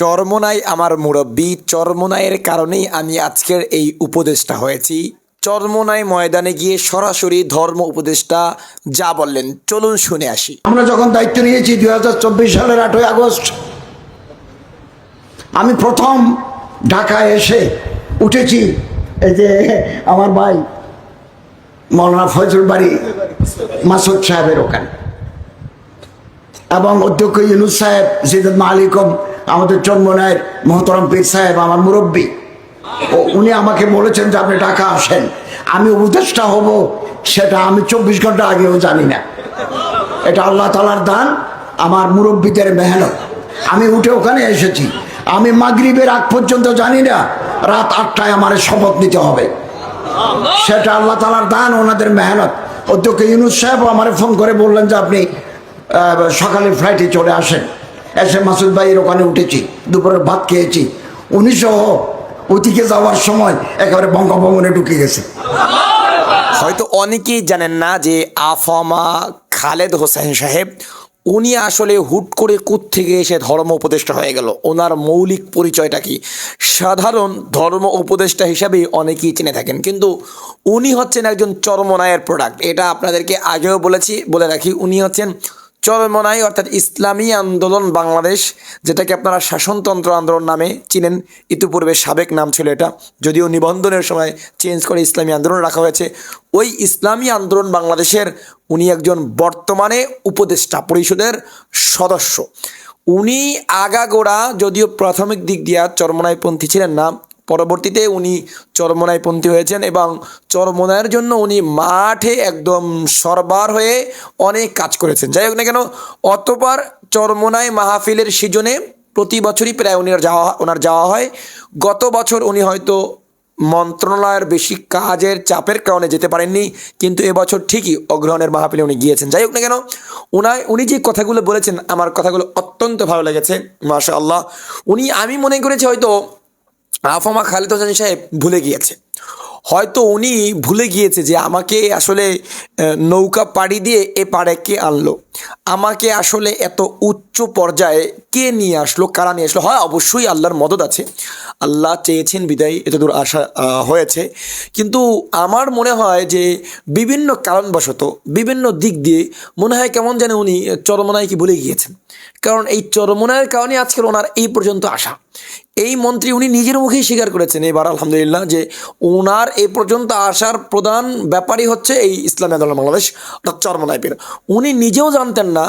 চরমোনাই আমার মুরব্বী। চরমোনাইয়ের কারণেই আমি আজকের এই উপদেশটা হয়েছি। চরমোনাই ময়দানে গিয়ে সরাসরি ধর্ম উপদেশটা যা বললেন, চলুন শুনে আসি। আমরা যখন দায়িত্ব নিয়েছি দুই হাজার চব্বিশ সালের আটই আগস্ট, আমি প্রথম ঢাকায় এসে উঠেছি। এই যে আমার ভাই মৌলানা ফজল বাড়ি মাসুদ সাহেবের ওখানে। এবং অধ্যক্ষ ইউনুস সাহেব জিদুল মালিকম আমাদের চন্মনায়ের মহতরম পীর সাহেব, আমার মুরব্বী। ও, উনি আমাকে বলেছেন যে আপনি ঢাকা আসেন। আমি উপদেষ্টা হব, সেটা আমি চব্বিশ ঘণ্টা আগেও জানি না। এটা আল্লাহ তালার দান, আমার মুরব্বীদের মেহনত। আমি উঠে ওখানে এসেছি। আমি মাগরিবের আগ পর্যন্ত জানি না, রাত আটটায় আমার শপথ নিতে হবে। সেটা আল্লাহ তালার দান, ওনাদের মেহনত। অধ্যক্ষ ইউনুস সাহেব আমার ফোন করে বললেন যে আপনি সকালে ফ্লাইটে চলে আসেন। এসে মাসুদ ভাইয়ের ওখানে উঠেছি, দুপুরের ভাত খেয়েছি। উনি সহ ওদিকে যাওয়ার সময় একেবারে বঙ্গভবনে ঢুকে গেছে। হয়তো অনেকেই জানেন না যে আফামা খালেদ হোসেন সাহেব, উনি আসলে হুট করে থেকে এসে ধর্ম উপদেষ্টা হয়ে গেল। ওনার মৌলিক পরিচয়টা কি? সাধারণ ধর্ম উপদেষ্টা হিসাবেই অনেকেই চিনে থাকেন। কিন্তু উনি হচ্ছেন একজন চরমনায়ের প্রোডাক্ট এটা আপনাদেরকে আগেও বলেছি, বলে রাখি, উনি হচ্ছেন চরমনাই, অর্থাৎ ইসলামী আন্দোলন বাংলাদেশ, যেটাকে আপনারা শাসনতন্ত্র আন্দোলন নামে চিনেন, ইতিপূর্বে সাবেক নাম ছিল এটা, যদিও নিবন্ধনের সময় চেঞ্জ করে ইসলামী আন্দোলন রাখা হয়েছে। ওই ইসলামী আন্দোলন বাংলাদেশের উনি একজন বর্তমানে উপদেষ্টা পরিষদের সদস্য। উনি আগাগোড়া, যদিও প্রাথমিক দিক দিয়া চরমনাইপন্থী ছিলেন না পরবর্তীতে উনি চরমনাইপন্থী হয়েছেন এবং চরমনায়ের জন্য উনি মাঠে একদম সরবার হয়ে অনেক কাজ করেছেন। যাই হোক না কেন অতবার চরমনাই মাহফিলের সিজনে প্রতি বছরই প্রায় উনি যাওয়া ওনার যাওয়া হয়। গত বছর উনি হয়তো মন্ত্রণালয়ের বেশি কাজের চাপের কারণে যেতে পারেননি, কিন্তু এবছর ঠিকই অগ্রহণের মাহফিলে উনি গিয়েছেন। যাই হোক না কেন উনায় উনি যে কথাগুলো বলেছেন, আমার কথাগুলো অত্যন্ত ভালো লেগেছে মাশা আল্লাহ উনি, আমি মনে করেছি হয়তো আফামা খালেদ হোসেন সাহেব ভুলে গিয়েছে। হয়তো উনি ভুলে গিয়েছে যে আমাকে আসলে নৌকা পাড়ি দিয়ে এ পাড়ে কে আনলো? আমাকে আসলে এত উচ্চ পর্যায়ে কে নিয়ে আসলো? কারা নিয়ে আসলো? হয়, অবশ্যই আল্লাহর মদত আছে। আল্লাহ চেয়েছেন বিদায় এত দূর আসা হয়েছে। কিন্তু আমার মনে হয় যে বিভিন্ন কারণবশত, বিভিন্ন দিক দিয়ে মনে হয় কেমন যেন উনি চরমনায় কি ভুলে গিয়েছেন। কারণ এই চরমনায়ের কারণে আজকের ওনার এই পর্যন্ত আসা। এই মন্ত্রী উনি নিজের মুখেই স্বীকার করেছেন এবার, আলহামদুলিল্লাহ, যে ওনার এই পর্যন্ত আসার প্রধান ব্যাপারই হচ্ছে এই ইসলামী আন্দোলন বাংলাদেশ, অর্থাৎ চরমনাইপের উনি নিজেও জানতেন না,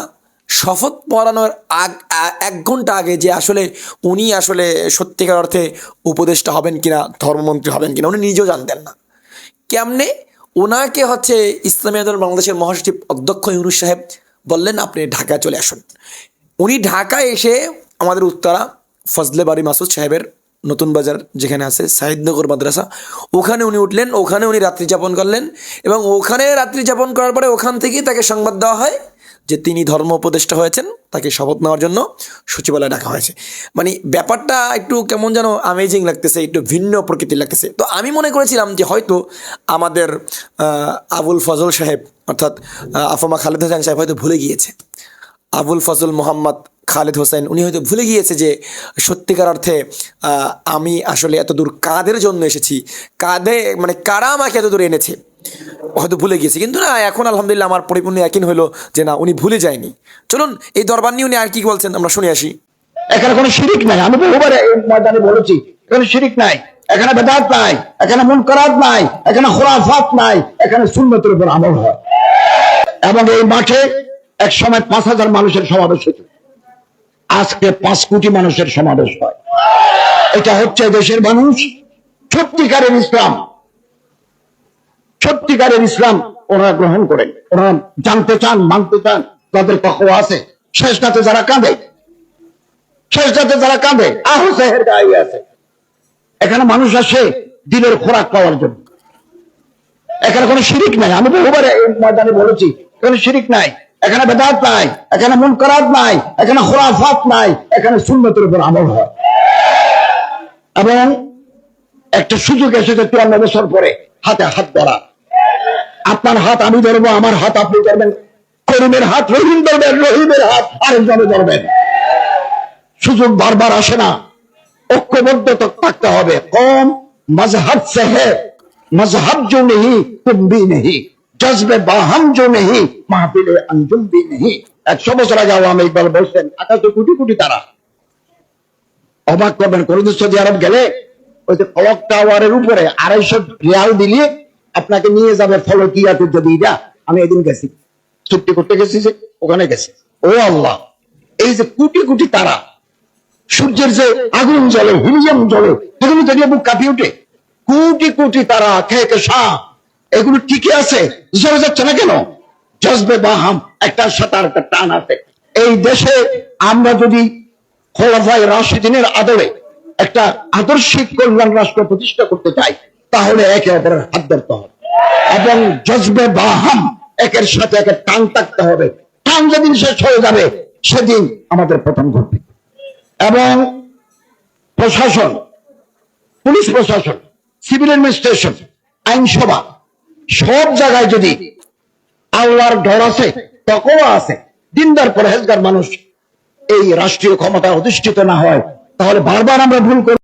শপথ পড়ানোর আগ এক ঘণ্টা আগে যে আসলে উনি আসলে সত্যিকার অর্থে উপদেষ্টা হবেন কিনা, ধর্মমন্ত্রী হবেন কিনা, উনি নিজেও জানতেন না। কেমনে? ওনাকে হচ্ছে ইসলামী আন্দোলন বাংলাদেশের মহাসচিব অধ্যক্ষ ইউনুস সাহেব বললেন, আপনি ঢাকায় চলে আসুন। উনি ঢাকায় এসে আমাদের উত্তরা ফজলে বাড়ি মাসুদ সাহেবের নতুন বাজার যেখানে আছে সাহিদনগর মাদ্রাসা, ওখানে উনি উঠলেন, ওখানে উনি রাত্রি যাপন করলেন এবং ওখানে রাত্রি যাপন করার পরে ওখান থেকেই তাকে সংবাদ দেওয়া হয় যে তিনি ধর্ম উপদেষ্টা হয়েছেন, তাকে শপথ নেওয়ার জন্য সচিবালয়ে ডাকা হয়েছে। মানে ব্যাপারটা একটু কেমন যেন আমেজিং লাগতেছে, একটু ভিন্ন প্রকৃতির লাগতেছে। তো আমি মনে করেছিলাম যে হয়তো আমাদের আবুল ফজল সাহেব অর্থাৎ আফমা খালেদ হোসেন সাহেব হয়তো ভুলে গিয়েছে। আবুল ফজল মোহাম্মদ খালেদ হোসেন, উনি হয়তো ভুলে গিয়েছে যে সত্যিকার অর্থে আমি আসলে এত দূর কাদের জন্য এসেছি? কাঁধে মানে কারা আমাকে এত দূর এনেছে? হয়তো ভুলে গিয়েছে। কিন্তু না, এখন আলহামদুলিল্লাহ আমার পরিপূর্ণ একই হলো যে না, উনি ভুলে যায়নি। চলুন, এই দরবার নিয়ে উনি আর কি বলছেন? আমরা শুনে আসি। এখানে কোনো শিরিক নাই। আমি বহুবার ময়দানে বলেছি এখানে শিরিক নাই। এখানে বেদাত নাই, এখানে মুনকারাত নাই, এখানে খোরাফাত নাই, এখানে সুন্নতের উপর আমল হয়। এবং এই মাঠে এক সময় পাঁচ হাজার মানুষের সমাবেশ হতো। আজকে পাঁচ কোটি মানুষের সমাবেশ হয়। এটা হচ্ছে দেশের মানুষ। সত্যিকারের ইসলাম। সত্যিকারের ইসলাম ওরা গ্রহণ করেন। ওরা জানতে চান, মানতে চান, তাদের পক্ষ আছে। শেষটাতে যারা কাঁদে শেষটাতে যারা কাঁদে আছে। এখানে মানুষ আসে দিলের খোরাক পাওয়ার জন্য। এখানে কোনো শিরিক নাই। আমি বহুবার ময়দানে বলেছি এখানে শিরিক নাই। এখানে বেদাত নাই, এখানে মন করাত নাই, এখানে খোরাফাত নাই, এখানে সুন্নতের উপর আমল হয়। এবং একটা সুযোগ এসেছে চুয়ান্ন বছর পরে হাতে হাত ধরা। আপনার হাত আমি ধরবো, আমার হাত আপনি ধরবেন। করিমের হাত, রহিম ধরবেন, রহিমের হাত আরেকজনে ধরবেন। সুযোগ বারবার আসে না। ঐক্যবদ্ধ তো থাকতে হবে। কম মজহাব সে মজহাব জো নেই তুমি নেই জজবে বাহাম জো মাহফিলে আঞ্জুম বি নেহি। একশো বছর আগে আওয়ামী ইকবাল বলছেন আকাশে কোটি কোটি তারা। অবাক করবেন, কোনদিন সৌদি আরব গেলে ওই যে ক্লক টাওয়ারের উপরে আড়াইশো রিয়াল দিলে আপনাকে নিয়ে যাবে ফলকিয়াতে যদি এটা? আমি এদিন গেছি। চুক্তি করতে গেছি যে ওখানে গেছি। ও আল্লাহ, এই যে কোটি কোটি তারা, সূর্যের যে আগুন জ্বলে, হিলিয়াম জ্বলে, সেগুলো দেখলে বুক কাঁপিয়ে উঠে কোটি কোটি তারা খেয়ে শাহ এগুলো টিকে আছে? জ্বলে যাচ্ছে না কেন? জজবে বাহাম একটা সাঁতার, একটা টান আছে। এই দেশে আমরা যদি খোলাফায় রাশিদিনের আদরে একটা আদর্শিক কল্যাণ রাষ্ট্র প্রতিষ্ঠা করতে চাই, তাহলে একে অপরের হাত ধরতে হবে। এবং জজবে বাহাম একের সাথে একের টান থাকতে হবে। টান যেদিন শেষ হয়ে যাবে, সেদিন আমাদের প্রথম ঘটবে। এবং প্রশাসন, পুলিশ প্রশাসন, সিভিল অ্যাডমিনিস্ট্রেশন, আইনসভা সব জায়গায় যদি আল্লাহর ডর আছে তখন আছে, দিনদার, পরহেজগার মানুষ এই রাষ্ট্রীয় ক্ষমতা অধিষ্ঠিত না হয়, তাহলে বারবার আমরা ভুল